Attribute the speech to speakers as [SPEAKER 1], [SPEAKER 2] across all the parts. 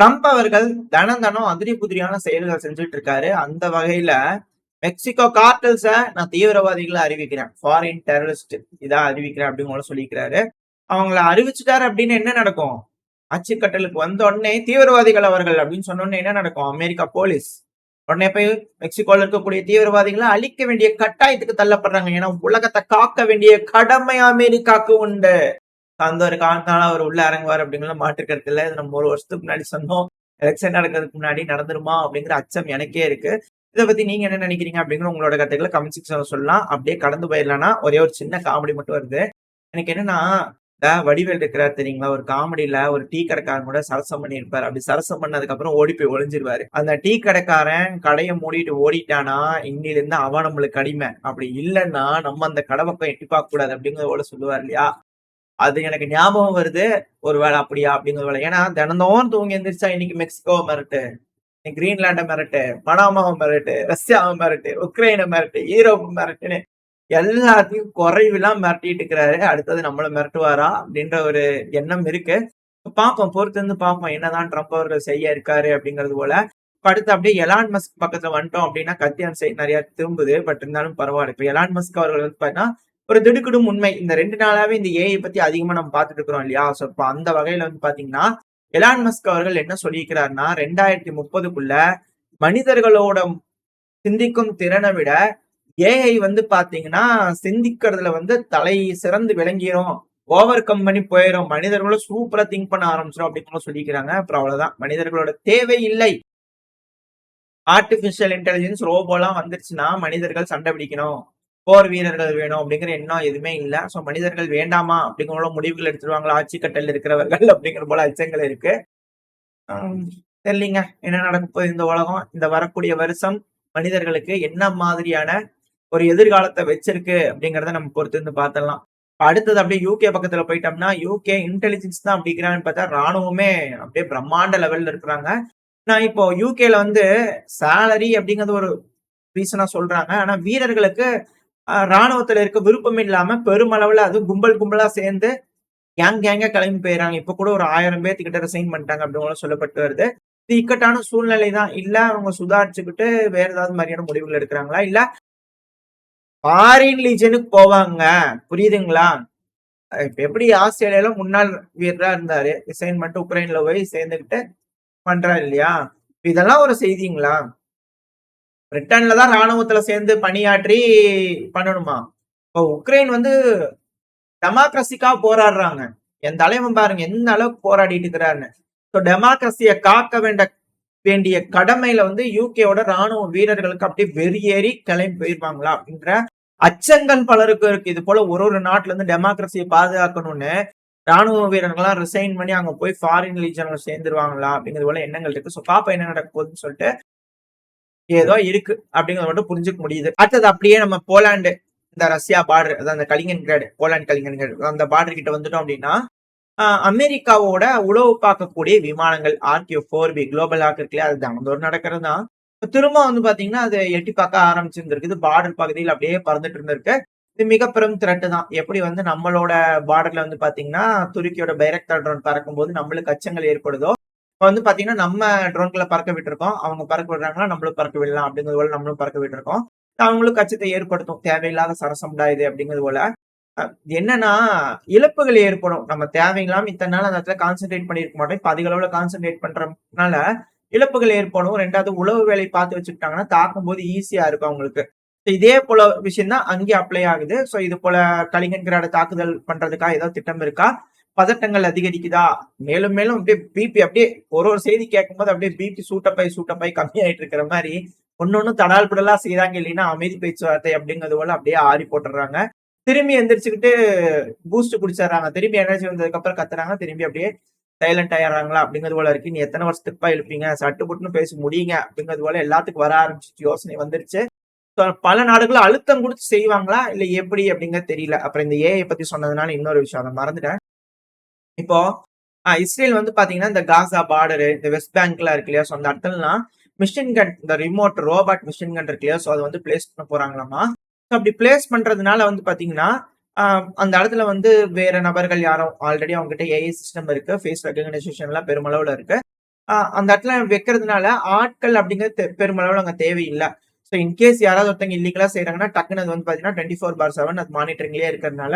[SPEAKER 1] Trump அவர்கள் தனம் தனம் அதிரி புதிரியான செயல்கள் செஞ்சுட்டு இருக்காரு. அந்த வகையில மெக்சிகோ கார்டல்ஸ நான் தீவிரவாதிகளை அறிவிக்கிறேன். ஃபாரின் டெரரிஸ்ட் இதா அறிவிக்கிறேன் அப்படின்னு சொல்லிக்கிறாரு. அவங்கள அறிவிச்சுட்டாரு அப்படின்னு என்ன நடக்கும்? அச்சுக்கட்டலுக்கு வந்த உடனே தீவிரவாதிகள் அவர்கள் அப்படின்னு சொன்னோடனே என்ன நடக்கும்? அமெரிக்கா போலீஸ் உடனே போய் மெக்சிகோல இருக்கக்கூடிய தீவிரவாதிகளை அழிக்க வேண்டிய கட்டாயத்துக்கு தள்ளப்படுறாங்க. ஏன்னா உலகத்தை காக்க வேண்டிய கடமை அமெரிக்காவுக்கு உண்டு. அந்த ஒரு காரணத்தால அவர் உள்ள இறங்குவார் அப்படிங்கிற மாற்றுக்கிறது இல்லை. இது நம்ம ஒரு வருஷத்துக்கு முன்னாடி சொன்னோம். எலெக்ஷன் நடக்கிறதுக்கு முன்னாடி நடந்துருமா அப்படிங்கிற அச்சம் எனக்கே இருக்கு. இதை பத்தி நீங்க என்ன நினைக்கிறீங்க அப்படிங்கிற உங்களோட கருத்துக்களை கமெண்ட் செக்ஷன் சொல்லலாம். அப்படியே கடந்து போயிடலாம்னா ஒரே ஒரு சின்ன காமெடி மட்டும் வருது. எனக்கு என்னன்னா வடிவேல் இருக்கிறார் தெரியுங்களா? ஒரு காமெடியில ஒரு டீ கடைக்காரன் கூட சரசம் பண்ணியிருப்பார். அப்படி சரசம் பண்ணதுக்கு அப்புறம் ஓடி போய் ஒளிஞ்சிருவாரு. அந்த டீ கடைக்காரன் கடையை மூடிட்டு ஓடிட்டானா இன்னில இருந்து அவன் நம்மளுக்கு அடிமை. அப்படி இல்லைன்னா நம்ம அந்த கடை பக்கம் எட்டி பார்க்க கூடாது அப்படிங்கிறத சொல்லுவார் இல்லையா? அது எனக்கு ஞாபகம் வருது. ஒரு வேலை அப்படியா அப்படிங்கிற ஏன்னா தினந்தோறும் தூங்கி எந்திரிச்சா இன்னைக்கு மெக்சிகோ மிரட்டு இன்னைக்கு கிரீன்லாண்டை மிரட்டு பனாமாவை மிரட்டு ரஷ்யாவை மிரட்டு உக்ரைனை மிரட்டு ஈரோப்பு மிரட்டுன்னு எல்லாத்தையும் குறைவெல்லாம் மிரட்டிட்டு இருக்கிறாரு. அடுத்தது நம்மளை மிரட்டுவாரா அப்படின்ற ஒரு எண்ணம் இருக்கு. பார்ப்போம். பொறுத்து இருந்து பார்ப்போம். என்னதான் ட்ரம்ப் அவர்கள் செய்ய இருக்காரு அப்படிங்கிறது போல. படுத்து அடுத்து அப்படியே எலான் மஸ்க் பக்கத்துல வந்துட்டோம் அப்படின்னா கத்தியான் சைட் நிறைய திரும்புது. பட் இருந்தாலும் பரவாயில்ல. இப்ப எலான் மஸ்க் அவர்கள் வந்து பார்த்தீங்கன்னா ஒரு திடுக்கிடும் உண்மை. இந்த ரெண்டு நாளாவே இந்த ஏஐ பத்தி அதிகமா நம்ம பார்த்துட்டு இருக்கிறோம் இல்லையா? ஸோ இப்போ அந்த வகையில வந்து பாத்தீங்கன்னா எலான் மஸ்க் அவர்கள் என்ன சொல்லியிருக்கிறாருன்னா ரெண்டாயிரத்தி முப்பதுக்குள்ள மனிதர்களோட சிந்திக்கும் திறனை விட ஏஐ வந்து பாத்தீங்கன்னா சிந்திக்கிறதுல வந்து தலை சிறந்து விளங்கிரும். ஓவர் கம் பண்ணி போயிடும் மனிதர்களும் சூப்பரா திங்க் பண்ண ஆரம்பிச்சிடும் அப்படின்னு சொல்லிக்கிறாங்க அப்புறம் அவ்வளவுதான். மனிதர்களோட தேவை இல்லை. ஆர்டிபிஷியல் இன்டெலிஜென்ஸ் ரோபோலாம் வந்துருச்சுன்னா மனிதர்கள் சண்டை பிடிக்கணும். போர் வீரர்கள் வேணும் அப்படிங்கிற எண்ணம் எதுவுமே இல்லை. ஸோ மனிதர்கள் வேண்டாமா அப்படிங்கிற போல முடிவுகள் எடுத்துருவாங்களா? ஆட்சி கட்டல் இருக்கிறவர்கள் அப்படிங்கிற போல அச்சங்கள் இருக்கு. தெரியலீங்க. என்ன நடக்க போகுது இந்த உலகம்? இந்த வரக்கூடிய வருஷம் மனிதர்களுக்கு என்ன மாதிரியான ஒரு எதிர்காலத்தை வச்சிருக்கு அப்படிங்கறத நம்ம பொறுத்து இருந்து பார்த்தலாம் அடுத்தது அப்படியே யூகே பக்கத்துல போயிட்டோம்னா யூகே இன்டெலிஜென்ஸ் தான் அப்படிங்கிறான்னு பார்த்தா ராணுவமே அப்படியே பிரம்மாண்ட லெவல்ல இருக்கிறாங்க. நான் இப்போ யூகேல வந்து சேலரி அப்படிங்கிறது ஒரு ரீசனா சொல்றாங்க. ஆனா வீரர்களுக்கு ராணுவத்துல இருக்க விருப்பம் இல்லாம பெருமளவுல அது கும்பல் கும்பலா சேர்ந்து கேங் கேங்க கிளம்பி போயிடறாங்க. இப்ப கூட ஒரு ஆயிரம் பேர்த்துக்கிட்ட ரிசைன் பண்ணிட்டாங்க அப்படின்னு சொல்லப்பட்டு வருது. இது இக்கட்டான சூழ்நிலை தான். இல்ல அவங்க சுதாரிச்சுக்கிட்டு வேற ஏதாவது மாதிரியான முடிவுகள் எடுக்கிறாங்களா? இல்ல ஃபாரின் லீஜனுக்கு போவாங்க. புரியுதுங்களா? இப்ப எப்படி ஆஸ்திரேலியால முன்னாள் வீரரா இருந்தாரு? ரிசைன் பண்ணிட்டு உக்ரைன்ல போய் சேர்ந்துக்கிட்டு பண்றாரு இல்லையா? இதெல்லாம் ஒரு செய்திங்களா? பிரிட்டன்ல தான் ராணுவத்துல சேர்ந்து பணியாற்றி பண்ணணுமா? இப்போ உக்ரைன் வந்து டெமோக்ரஸிக்கா போராடுறாங்க. என் தலைவன் பாருங்க எந்த அளவுக்கு போராடிட்டு இருக்கிறாருன்னு. ஸோ டெமோக்ரஸியை காக்க வேண்ட வேண்டிய கடமையில வந்து யூகேவோட ராணுவ வீரர்களுக்கு அப்படியே வெறியேறி கிளம்பி போயிருப்பாங்களா அப்படின்ற அச்சங்கள் பலருக்கு இருக்கு. இது போல ஒரு ஒரு நாட்டுல இருந்து டெமோக்ரஸியை பாதுகாக்கணும்னு ராணுவ வீரர்கள்லாம் ரிசைன் பண்ணி அங்க போய் ஃபாரின் லீஜன்ல சேர்ந்துருவாங்களா அப்படிங்கிறது போல எண்ணங்கள் இருக்கு. ஸோ பாப்பா என்ன நடக்க போகுதுன்னு சொல்லிட்டு ஏதோ இருக்கு அப்படிங்கறத மட்டும் புரிஞ்சுக்க முடியுது. அடுத்தது அப்படியே நம்ம போலாண்டு இந்த ரஷ்யா பார்டர் அதாவது அந்த கலிங்கன்கிராடு போலாண்ட் கலிங்கன்கிராடு அந்த பார்டர் கிட்ட வந்துட்டோம் அப்படின்னா அமெரிக்காவோட உளவு பார்க்கக்கூடிய விமானங்கள் ஆர்கியூ ஃபோர் பி குளோபல் ஆக் இருக்குல்லையா அது தினந்தோறும் நடக்கிறது தான் திரும்ப வந்து பாத்தீங்கன்னா அது எட்டி பார்க்க ஆரம்பிச்சிருந்திருக்கு. பார்டர் பகுதியில் அப்படியே பறந்துட்டு இருந்திருக்கு. இது மிக பெரும் த்ரெட்டு தான். எப்படி வந்து நம்மளோட பார்டர்ல வந்து பாத்தீங்கன்னா துருக்கியோட பைரக்டர் ட்ரோன் பறக்கும்போது நம்மளுக்கு அச்சங்கள் ஏற்படுதோ இப்போ வந்து பாத்தீங்கன்னா நம்ம ட்ரோன்களை பறக்க விட்டுருக்கோம். அவங்க பறக்க விடுறாங்கன்னா நம்மளும் பறக்க விடலாம் அப்படிங்கிறது போல நம்மளும் பறக்க விட்டுருக்கோம். அவங்களுக்கு கச்சத்தை ஏற்படுத்தும். தேவையில்லாத சரசம்டா இது அப்படிங்கிறது போல. என்னன்னா இழப்புகள் ஏற்படும். நம்ம தேவையில்லாம இத்தனை நாள் அந்த இடத்துல கான்சென்ட்ரேட் பண்ணிருக்க மாட்டோம். இப்போ அதிக அளவுல கான்சென்ட்ரேட் பண்றதுனால இழப்புகள் ஏற்படும். ரெண்டாவது உழவு வேலை பார்த்து வச்சுக்கிட்டாங்கன்னா தாக்கும் போது ஈஸியா இருக்கும் அவங்களுக்கு. இதே போல விஷயம் தான் அங்கே அப்ளை ஆகுது. ஸோ இது போல கலிங்கன்கிராட தாக்குதல் பண்றதுக்கா ஏதோ திட்டம் இருக்கா? பதட்டங்கள் அதிகரிக்குதா? மேலும் மேலும் அப்படியே பிபி அப்படியே ஒரு ஒரு செய்தி கேட்கும்போது அப்படியே பிபி சூட்டப்பாய் சூட்டப்பாய் கம்மியாயிட்டு இருக்கிற மாதிரி ஒன்னொன்னு தடால் புடலா செய்யறாங்க இல்லைன்னா அமைதி பேச்சுவார்த்தை அப்படிங்கிறது போல அப்படியே ஆறி போட்டுறாங்க திரும்பி எந்திரிச்சுக்கிட்டு பூஸ்ட் குடிச்சிடுறாங்க. திரும்பி எனர்ஜி வந்ததுக்கு அப்புறம் கத்துறாங்க. திரும்பி அப்படியே சைலண்ட் ஆயிடுறாங்களா அப்படிங்கிறது போல இருக்கு. நீ எத்தனை வருஷத்துக்குப்பா எழுப்பீங்க சட்டு புட்டுன்னு பேசி முடியுங்க அப்படிங்கிறது போல எல்லாத்துக்கும் வர ஆரம்பிச்சு யோசனை வந்துருச்சு. பல நாடுகளும் அழுத்தம் கொடுத்து செய்வாங்களா? இல்ல எப்படி அப்படிங்கிறது தெரியல. அப்புறம் இந்த ஏஐ பத்தி சொன்னதுனால இன்னொரு விஷயம் அதை மறந்துட்டேன். இப்போ இஸ்ரேல் வந்து பாத்தீங்கன்னா இந்த காசா பார்டரு இந்த வெஸ்ட் பேங்க்ல இருக்கு இல்லையா? ஸோ அந்த இடத்துலலாம் மிஷின் கன் இந்த ரிமோட் ரோபாட் மிஷின் கன் இருக்கு இல்லையா? ஸோ அதை வந்து பிளேஸ் பண்ண போறாங்களாமா? ஸோ அப்படி பிளேஸ் பண்றதுனால வந்து பாத்தீங்கன்னா அந்த இடத்துல வந்து வேற நபர்கள் யாரும் ஆல்ரெடி அவங்ககிட்ட ஏஐ சிஸ்டம் இருக்கு ஃபேஸ் ரெகனைசேஷன் எல்லாம் பெருமளவுல இருக்கு. அந்த இடத்துல வைக்கிறதுனால ஆட்கள் அப்படிங்கிறது பெருமளவில் பெருமளவுல அங்க ஸோ இன்கேஸ் யாராவது ஒருத்தவங்க இல்லீகலா செய்கிறாங்கன்னா டக்குனு அது வந்து பார்த்தீங்கன்னா 24/7 அது மானிட்டரிங்லேயே இருக்கிறதுனால,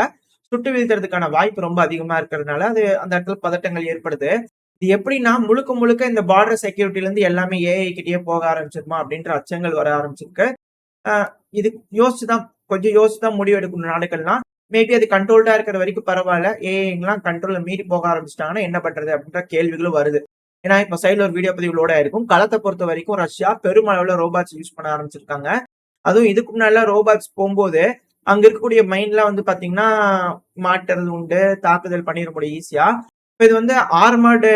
[SPEAKER 1] சுட்டு வீழ்த்துறதுக்கான வாய்ப்பு ரொம்ப அதிகமா இருக்கிறதுனால, அது அந்த இடத்துல பதட்டங்கள் ஏற்படுது. இது எப்படின்னா, முழுக்க முழுக்க இந்த பார்டர் செக்யூரிட்டிலேருந்து எல்லாமே ஏஐ கிட்டேயே போக ஆரம்பிச்சிருமா அப்படின்ற அச்சங்கள் வர ஆரம்பிச்சிருக்கு. இது யோசிச்சு தான் கொஞ்சம் யோசிச்சு தான் முடிவு எடுக்கணும் நாடுகள்லாம். மேபி அது கண்ட்ரோல்டா இருக்கிற வரைக்கும் பரவாயில்ல ஏஐலாம் கண்ட்ரோல மீறி போக ஆரம்பிச்சிட்டாங்கன்னா என்ன பண்றது? அப்படின்ற கேள்விகளும் வருது. ஏன்னா, இப்ப சைடில் ஒரு வீடியோ பதிவுகளோட இருக்கும் களத்தை பொறுத்த வரைக்கும் ரஷ்யா பெருமளவுல ரோபாட்ஸ் யூஸ் பண்ண ஆரம்பிச்சிருக்காங்க. அதுவும் இதுக்கு முன்னாடிலாம் ரோபாட்ஸ் போகும்போது அங்க இருக்கக்கூடிய மைன்லாம் வந்து பாத்தீங்கன்னா மாட்டுறது உண்டு. தாக்குதல் பண்ணிட முடியும் ஈஸியா. இப்போ இது வந்து ஆர்மர்டு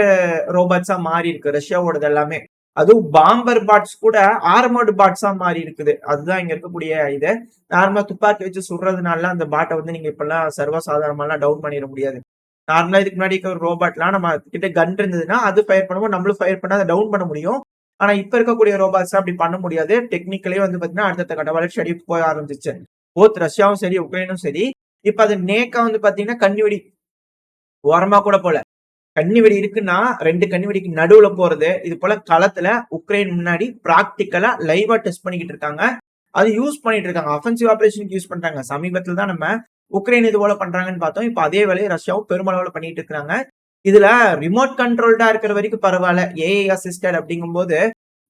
[SPEAKER 1] ரோபாட்ஸா மாறி இருக்கு. ரஷ்யாவோடது எல்லாமே. அதுவும் பாம்பர் பாட்ஸ் கூட ஆர்மர்டு பாட்ஸா மாறி இருக்குது. அதுதான் இங்க இருக்கக்கூடிய இது. நார்மலா துப்பாக்கி வச்சு சுடுறதுனால அந்த பாட்டை வந்து நீங்க இப்பெல்லாம் சர்வசாதாரணமெல்லாம் டவுன் பண்ணிட முடியாது. நார்மலா இதுக்கு முன்னாடி இருக்கிற ரோபாட்லாம் நம்ம கிட்ட கன் இருந்ததுன்னா, அது ஃபயர் பண்ணும்போது நம்மளும் ஃபயர் பண்ணா அதை டவுன் பண்ண முடியும். ஆனா, இப்ப இருக்கக்கூடிய ரோபாட்ஸ் அப்படி பண்ண முடியாது. டெக்னிக்கலே வந்து பார்த்தீங்கன்னா, அடுத்த கட்ட வளர்ச்சி அடி போக ஆரம்பிச்சுருச்சு. போத் ரஷ்யாவும் சரி, உக்ரைனும் சரி, இப்ப அது நேக்கா வந்து பாத்தீங்கன்னா கண்ணிவெடி ஓரமா கூட போல. கண்ணிவெடி இருக்குன்னா, ரெண்டு கண்ணிவெடிக்கு நடுவுல போறது. இது போல களத்துல உக்ரைன் முன்னாடி பிராக்டிக்கலா லைவா டெஸ்ட் பண்ணிக்கிட்டு இருக்காங்க. அது யூஸ் பண்ணிட்டு இருக்காங்க. அஃபென்சிவ் ஆபரேஷனுக்கு யூஸ் பண்றாங்க. சமீபத்தில் தான் நம்ம உக்ரைன் இது போல பண்றாங்கன்னு பார்த்தோம். இப்ப அதே வேலையை ரஷ்யாவும் பெருமளவுல பண்ணிட்டு இருக்கிறாங்க. இதுல ரிமோட் கண்ட்ரோல்டா இருக்கிற வரைக்கும் பரவாயில்ல ஏஐ அசிஸ்டட் அப்படிங்கும்போது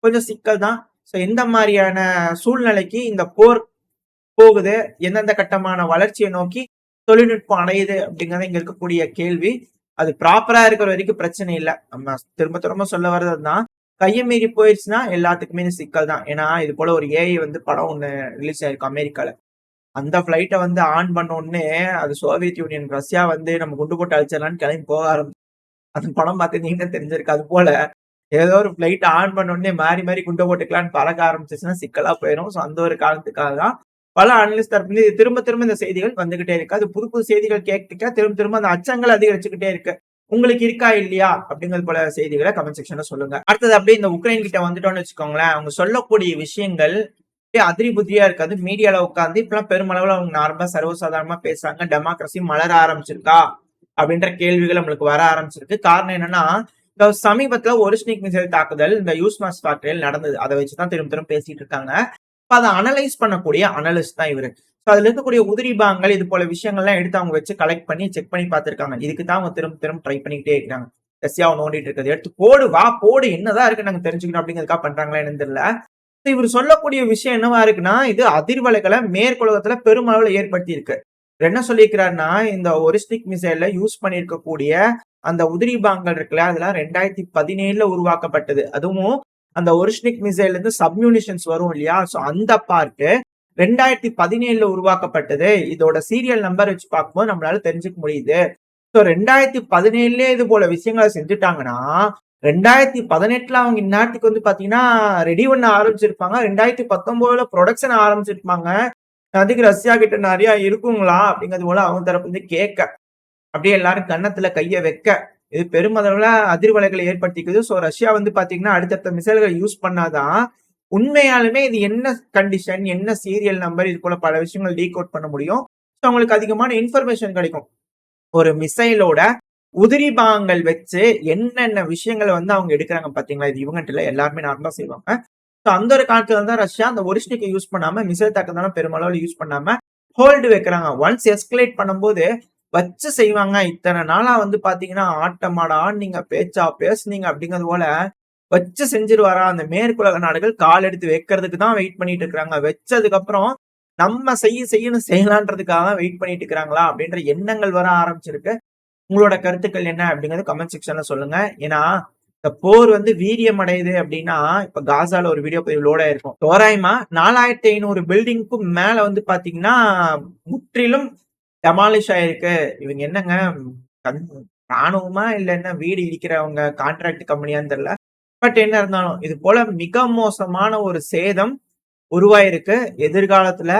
[SPEAKER 1] கொஞ்சம் சிக்கல் தான். ஸோ எந்த மாதிரியான சூழ்நிலைக்கு இந்த போர் போகுது? எந்தெந்த கட்டமான வளர்ச்சியை நோக்கி தொழில்நுட்பம் அடையுது? அப்படிங்கிறது இங்க இருக்கக்கூடிய கேள்வி. அது ப்ராப்பரா இருக்கிற வரைக்கும் பிரச்சனை இல்லை நம்ம திரும்ப திரும்ப சொல்ல வர்றது கையை மீறி போயிடுச்சுன்னா எல்லாத்துக்குமே சிக்கல் தான். ஏன்னா, இது போல ஒரு ஏஐ வந்து படம் ஒன்று ரிலீஸ் ஆயிருக்கு அமெரிக்கால. அந்த ஃப்ளைட்டை வந்து ஆன் பண்ண உடனே, அது சோவியத் யூனியன், ரஷ்யா வந்து நம்ம குண்டு போட்டு அழிச்சிடலான்னு கிளம்பி போக ஆரம்பிச்சு அந்த படம் பார்த்திருந்தீங்கன்னா தெரிஞ்சிருக்கு. அது போல ஏதோ ஒரு ஃப்ளைட் ஆன் பண்ண உடனே மாறி மாறி குண்டு போட்டுக்கலான்னு பறக்க ஆரம்பிச்சிச்சுன்னா சிக்கலா போயிடும் ஸோ அந்த ஒரு காரணத்துக்காக தான். பல அனலிஸ்ட் தரப்புல திரும்ப திரும்ப இந்த செய்திகள் வந்துகிட்டே இருக்கு. அது புது புது செய்திகள் கேட்க திரும்ப திரும்ப அந்த அச்சங்கள் அதிகரிச்சுக்கிட்டே இருக்கு. உங்களுக்கு இருக்கா? இல்லையா? அப்படிங்கிறது போல செய்திகளை கமெண்ட் செக்ஷன்ல சொல்லுங்க. அடுத்தது அப்படியே இந்த உக்ரைன் கிட்ட வந்துட்டோம்னு வச்சுக்கோங்களேன். அவங்க சொல்லக்கூடிய விஷயங்கள் அப்படியே அதிரி புதிரியா இருக்காது. மீடியால உட்காந்து இப்பெல்லாம் பெருமளவுல அவங்க நார்மலா சர்வசாதாரணமா பேசுறாங்க. டெமோக்ரஸி மலர ஆரம்பிச்சிருக்கா? அப்படின்ற கேள்விகள் நம்மளுக்கு வர ஆரம்பிச்சிருக்கு. காரணம் என்னன்னா, இந்த சமீபத்தில ஒரிஸ்னிக் மிசைல் தாக்குதல் இந்த யூஸ் மாஸ் ஃபேக்டரியில் நடந்தது. அதை வச்சு தான் திரும்ப திரும்ப பேசிட்டு இருக்காங்க. இப்ப அதை அனலைஸ் பண்ணக்கூடிய அனலிஸ்ட் தான் இவரு. ஸோ அதுல இருக்கக்கூடிய உதிரி பாகங்கள் இது போல விஷயங்கள்லாம் எடுத்து அவங்க வச்சு கலெக்ட் பண்ணி செக் பண்ணி பார்த்திருக்காங்க. இதுக்கு தான் அவங்க திரும்ப திரும்ப ட்ரை பண்ணிக்கிட்டே இருக்கிறாங்க. ரஷ்யாவ நோண்டிட்டு இருக்கிறது. எடுத்து போடு, வா போடு என்னதான் இருக்கு நாங்க தெரிஞ்சுக்கணும் அப்படிங்கிறதுக்காக பண்றாங்களா என்னன்னு தெரியல. இவர் சொல்லக்கூடிய விஷயம் என்னவா இருக்குன்னா, இது அதிர்வலைகளை மேற்குலகத்துல பெருமளவில் ஏற்படுத்தி இருக்கு. என்ன சொல்லியிருக்கிறாருன்னா, இந்த ஒரிஸ்டிக் மிசைல யூஸ் பண்ணியிருக்கக்கூடிய அந்த உதிரி பாங்கள் இருக்குல்ல, அதெல்லாம் 2017ல உருவாக்கப்பட்டது. அதுவும் அந்த ஒரிஜினிக் மிசைல்ல இருந்து சப்ம்யூனிஷன்ஸ் வரும் இல்லையா? ஸோ அந்த பார்ட் 2017ல உருவாக்கப்பட்டது. இதோட சீரியல் நம்பர் வச்சு பார்க்கும்போது நம்மளால தெரிஞ்சுக்க முடியுது. ஸோ 2017லயே இது போல விஷயங்கள செஞ்சுட்டாங்கன்னா, 2018ல அவங்க இந்நேரத்துக்கு வந்து பாத்தீங்கன்னா ரெடி பண்ண ஆரம்பிச்சிருப்பாங்க. ரெண்டாயிரத்தி பத்தொன்பதுல ப்ரொடக்ஷன் ஆரம்பிச்சிருப்பாங்க. அதுக்கு ரஷ்யா கிட்ட நிறைய இருக்குங்களா? அப்படிங்கிறது போல அவங்க தரப்பு வந்து கேட்க, அப்படியே எல்லாரும் கன்னத்துல கையை வைக்க, இது பெருமளவுல அதிர்வலைகளை ஏற்படுத்திக்குது. ஸோ ரஷ்யா வந்து பார்த்தீங்கன்னா, அடுத்தடுத்த மிசைல்களை யூஸ் பண்ணாதான் உண்மையாலுமே இது என்ன கண்டிஷன், என்ன சீரியல் நம்பர் இது போல பல விஷயங்கள் டீகோட் பண்ண முடியும். ஸோ அவங்களுக்கு அதிகமான இன்ஃபர்மேஷன் கிடைக்கும். ஒரு மிசைலோட உதிரி பாகங்கள் வச்சு என்னென்ன விஷயங்களை வந்து அவங்க எடுக்கிறாங்க பார்த்தீங்களா? இது இவங்கன்ட்டு இல்லை எல்லாருமே நார்மலா செய்வாங்க. ஸோ அந்த ஒரு காலத்துல தான் ரஷ்யா அந்த ஒரிஜினிக்கை யூஸ் பண்ணாம, மிசைல் தாக்கத்தான பெருமளவில் யூஸ் பண்ணாம ஹோல்டு வைக்கிறாங்க. ஒன்ஸ் எஸ்கலேட் பண்ணும்போது வச்சு செய்வாங்க. இத்தனை நாளா வந்து பாத்தீங்கன்னா ஆட்டமாடா நீங்க பேச்சா பேசுனீங்க அப்படிங்கிறது போல வச்சு செஞ்சிருவாரா அந்த மேற்குலக நாடுகள் கால் எடுத்து வைக்கிறதுக்கு தான் வெயிட் பண்ணிட்டு இருக்கிறாங்க. வச்சதுக்கு அப்புறம் நம்ம செய்ய செய்யணும் செய்யலான்றதுக்காக தான் வெயிட் பண்ணிட்டு இருக்கிறாங்களா? அப்படின்ற எண்ணங்கள் வர ஆரம்பிச்சிருக்கு. உங்களோட கருத்துக்கள் என்ன? அப்படிங்கிறது கமெண்ட் செக்ஷன்ல சொல்லுங்க. ஏன்னா, இந்த போர் வந்து வீரியம் அடையுது அப்படின்னா, இப்ப காசால ஒரு வீடியோ பதிவு லோட் ஆயிருக்கும். தோராயமா 4500 பில்டிங்க்கும் மேல வந்து பாத்தீங்கன்னா முற்றிலும் டெமாலிஷ் ஆயிருக்கு. இவங்க என்னங்க ராணுவமா? இல்ல என்ன வீடு இடிக்கிறவங்க கான்ட்ராக்ட் கம்பெனியான்னு தெரியல. பட் என்ன இருந்தாலும், இது போல மிக மோசமான ஒரு சேதம் உருவாயிருக்கு. எதிர்காலத்துல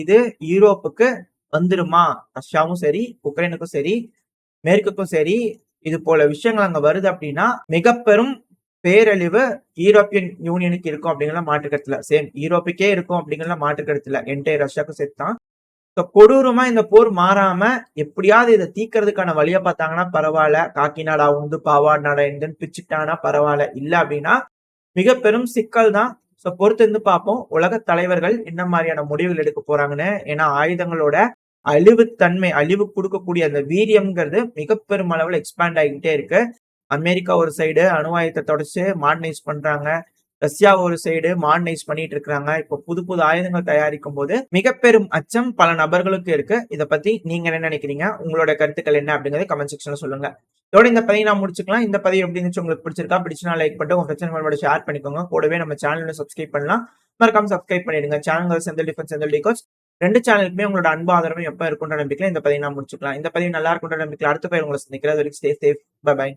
[SPEAKER 1] இது யூரோப்புக்கு வந்துருமா? ரஷ்யாவும் சரி, உக்ரைனுக்கும் சரி, மேற்குக்கும் சரி, இது போல விஷயங்கள் அங்க வருது அப்படின்னா, மிகப்பெரும் பேரழிவு யூரோப்பியன் யூனியனுக்கு இருக்கும் அப்படிங்கிற மாற்று சேம் யூரோப்புக்கே இருக்கும் அப்படிங்கிற மாற்று கருத்து இல்ல. ரஷ்யாவுக்கும் சேர்த்து தான். ஸோ கொடூரமா இந்த போர் மாறாம எப்படியாவது இதை தீக்கிறதுக்கான வழியை பார்த்தாங்கன்னா பரவாயில்ல. காக்கிநாடா உண்டு பாவாடு நாடா எண்டுன்னு பிச்சுட்டானா பரவாயில்ல. இல்ல அப்படின்னா மிக பெரும் சிக்கல் தான். ஸோ பொறுத்து இருந்து பார்ப்போம். உலக தலைவர்கள் என்ன மாதிரியான முடிவுகள் எடுக்க போறாங்கன்னு. ஏன்னா ஆயுதங்களோட அழிவுத்தன்மை அழிவு கொடுக்கக்கூடிய அந்த வீரியம்ங்கிறது மிக பெரும் அளவில் எக்ஸ்பேண்ட் ஆகிக்கிட்டே இருக்கு. அமெரிக்கா ஒரு சைடு அணு ஆயுதத்தை தொடச்சு மாடர்னைஸ் பண்றாங்க. ரஷ்யா ஒரு சைடு மாடனைஸ் பண்ணிட்டு இருக்காங்க இப்போ புது புது ஆயுதங்கள் தயாரிக்கும் போது மிக பெரும் அச்சம் பல நபர்களுக்கு இருக்கு. இதை பத்தி நீங்க என்ன நினைக்கிறீங்க? உங்களோட கருத்துக்கள் என்ன அப்படிங்கறத கமெண்ட் செக்ஷன்ல சொல்லுங்க. இதோட இந்த பதிவை நான் முடிச்சுக்கலாம். இந்த பதிவு எப்படி இருந்துச்சு உங்களுக்கு பிடிச்சிருக்கா? பிடிச்சினா லைக் பண்ணிட்டு உங்க பிரச்சனை ஷேர் பண்ணிக்கோங்க. கூடவே நம்ம சேனல் சப்ஸ்கிரைப் பண்ணலாம். மறக்காம சப்ஸ்கிரைப் பண்ணிடுங்க. சேனல் செந்தல் டிஃபன் செந்தல் டிகோஸ் ரெண்டு சேனலுக்குமே உங்களோட அன்பு ஆதரவு எப்போ இருக்குன்ற நம்பிக்கை இந்த பதிவு நான் முடிச்சுக்கலாம். இந்த பதிவு நல்லா இருக்குன்ற நம்பிக்கை அடுத்த பதிவு உங்களை சந்திக்கிறேன். வரைக்கும் ஸ்டே சேஃப் பை பை